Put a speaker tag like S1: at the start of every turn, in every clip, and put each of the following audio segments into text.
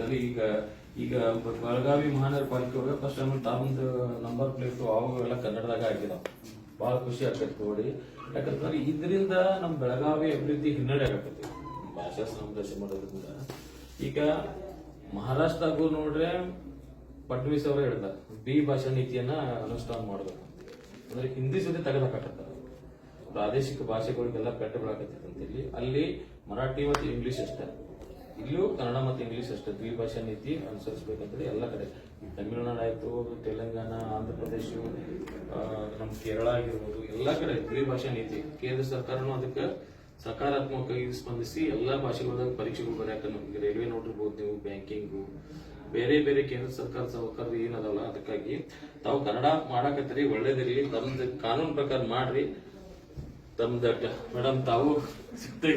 S1: ಅಲ್ಲಿ ಈಗ ಈಗ ಬೆಳಗಾವಿ ಮಹಾನಗರ ಪಾಲಿಕೆ ಒಳಗೆ ಫಸ್ಟ್ ಟೈಮ್ ತಮ್ಮದು ನಂಬರ್ ಪ್ಲೇಟು ಅವು ಕನ್ನಡದಾಗ ಆಗಿದಾವ. ಬಹಳ ಖುಷಿ ಆಗ್ತೈತಿ ನೋಡಿ. ಯಾಕಂತಂದ್ರೆ ಇದರಿಂದ ನಮ್ಮ ಬೆಳಗಾವಿ ಅಭಿವೃದ್ಧಿ ಹಿನ್ನಡೆ ಆಗತ್ತೈತಿ ಭಾಷಾ ಸಮಾವೇಶ ಮಾಡೋದ್ರಿಂದ. ಈಗ ಮಹಾರಾಷ್ಟ್ರಗೂ ನೋಡ್ರೆ ಫಡ್ನವೀಸ್ ಅವರು ಹೇಳ್ತಾರೆ ಬಿ ಭಾಷಾ ನೀತಿಯನ್ನ ಅನುಷ್ಠಾನ ಮಾಡಬೇಕು ಅಂದ್ರೆ ಹಿಂದಿ ಜೊತೆ ತೆಗೆದಾಕತ್ತ ಪ್ರಾದೇಶಿಕ ಭಾಷೆಗಳಿಗೆಲ್ಲ ಪೆಟ್ಟು ಬಿಡಾಕತ್ತೈತಿ ಅಂತೇಳಿ. ಅಲ್ಲಿ ಮರಾಠಿ ಮತ್ತು ಇಂಗ್ಲಿಷ್ ಅಷ್ಟೇ. ಇಲ್ಲೂ ಕನ್ನಡ ಮತ್ತು ಇಂಗ್ಲಿಷ್ ಅಷ್ಟೇ. ದ್ವಿಭಾಷಾ ನೀತಿ ಅನುಸರಿಸಬೇಕಂತೇಳಿ ಎಲ್ಲ ಕಡೆ. ತಮಿಳುನಾಡು ಆಯಿತು, ತೆಲಂಗಾಣ, ಆಂಧ್ರ ಪ್ರದೇಶ ನಮ್ಮ ಕೇರಳ ಆಗಿರ್ಬೋದು, ಎಲ್ಲ ಕಡೆ ದ್ವಿಭಾಷಾ ನೀತಿ. ಕೇಂದ್ರ ಸರ್ಕಾರನು ಅದಕ್ಕೆ ಸಕಾರಾತ್ಮಕವಾಗಿ ಸ್ಪಂದಿಸಿ ಎಲ್ಲ ಭಾಷೆಗಳದಾಗ ಪರೀಕ್ಷೆಗಳು ಬರೆಯಕ್ಕೆ ನಮಗೆ ರೈಲ್ವೆ ನೋಡಿರ್ಬೋದು ನೀವು ಬ್ಯಾಂಕಿಂಗು, ಬೇರೆ ಬೇರೆ ಕೇಂದ್ರ ಸರ್ಕಾರ ಸಹಕಾರ ಏನದಲ್ಲ, ಅದಕ್ಕಾಗಿ ತಾವು ಕನ್ನಡ ಮಾಡಾಕತ್ತೀರಿ, ಒಳ್ಳೇದಿರಲಿ. ತಮ್ದು ಕಾನೂನು ಪ್ರಕಾರ ಮಾಡ್ರಿ. ತಮ್ದ ಮೇಡಮ್, ತಾವು ಸಿಗ್ತಾ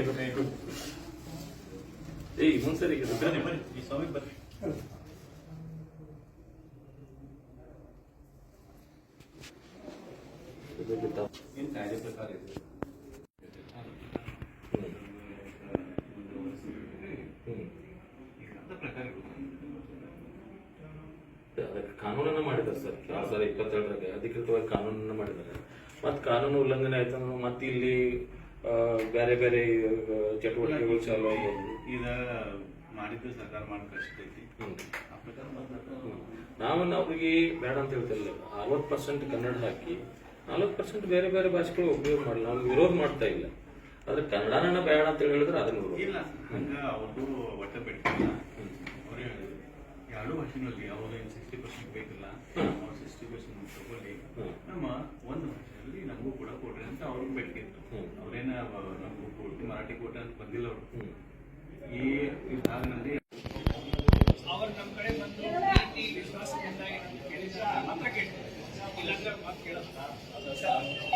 S1: ಏಯ್ ಸರಿ
S2: ಬನ್ನಿ ಬನ್ನಿ ಈ ಸ್ವಾಮಿ ಬನ್ನಿ ಏನ್ ಕಾಯ್ದೆ ಪ್ರಕಾರ ಇದೆ
S1: ಕಾನೂನನ್ನ ಮಾಡಿದ್ದಾರೆ ಸರ್. ಎರಡ್ ಸಾವಿರದ ಇಪ್ಪತ್ತೆರಡರಾಗ ಅಧಿಕೃತವಾಗಿ ಕಾನೂನನ್ನ ಮಾಡಿದ್ದಾರೆ. ಮತ್ ಕಾನೂನು ಉಲ್ಲಂಘನೆ ಆಯ್ತು ಅಂದ್ರೆ ಮತ್ತೆ ಇಲ್ಲಿ ಬೇರೆ ಬೇರೆ ಚಟುವಟಿಕೆಗಳು ಚಾಲು ಆಗ್ಬೋದು.
S2: ಈಗ ಮಾಡಿದ್ದು ಸರ್ಕಾರ ಮಾಡಕ್ ಕಷ್ಟ ಐತಿ.
S1: ಹ್ಮ್.
S2: ಆ ಪ್ರಕಾರ ಮಾತಾಡ್ತಾರೆ.
S1: ನಾವು ಅವ್ರಿಗೆ ಬೇಡ ಅಂತ ಹೇಳ್ತಿಲ್ಲ ಅರವತ್ತು ಪರ್ಸೆಂಟ್ ಕನ್ನಡ ಹಾಕಿ ನಲ್ವತ್ತು ಪರ್ಸೆಂಟ್ ಬೇರೆ ಬೇರೆ ಭಾಷೆಗಳು ಉಪಯೋಗ ಮಾಡಿಲ್ಲ. ನಾವು ವಿರೋಧ ಮಾಡ್ತಾ ಇಲ್ಲ. ಆದ್ರೆ ಕನ್ನಡನ ಬೇಡ ಅಂತ ಹೇಳಿದ್ರೆ ಅದನ್ನ ವಿರೋಧ
S2: ಇಲ್ಲ ಅವ್ರದ್ದು ಒಟ್ಟ ಬೇಡಿಕೆ ಅವ್ರೇ ಹೇಳಿದ್ರು. ಎರಡು ಭಾಷೆಗಳಲ್ಲಿ ಅವ್ರು ಸಿಕ್ಸ್ಟಿ ಪರ್ಸೆಂಟ್ ಬೇಕಿಲ್ಲ ಸಿಕ್ಸ್ಟಿ ಪರ್ಸೆಂಟ್ ತಗೊಳ್ಳಿ. ನಮ್ಮ ಒಂದು ಭಾಷೆಯಲ್ಲಿ ಬೇಡಿಕೆ ಇತ್ತು
S1: ಹ್ಮ್.
S2: ಅವ್ರೇನ ನಮಗೂ ಕೊಟ್ಟು ಮರಾಠಿ ಕೋಟೆ ಅಂತ ಬಂದಿಲ್ಲ ಅವರು. ಈ ವಿಭಾಗದಲ್ಲಿ
S3: ಅವರು ನಮ್ಮ ಕಡೆ ಬಂದು ಪ್ರೀತಿ ವಿಶ್ವಾಸದಿಂದಾಗಿ ನಮ್ಗೆ ಕೇಳಿದಾಗ ಮಾತ್ರ ಕೇಳ್ತಾರೆ. ಇಲ್ಲಾಂದ್ರೆ ಮಾತು ಕೇಳಲ್ಲ.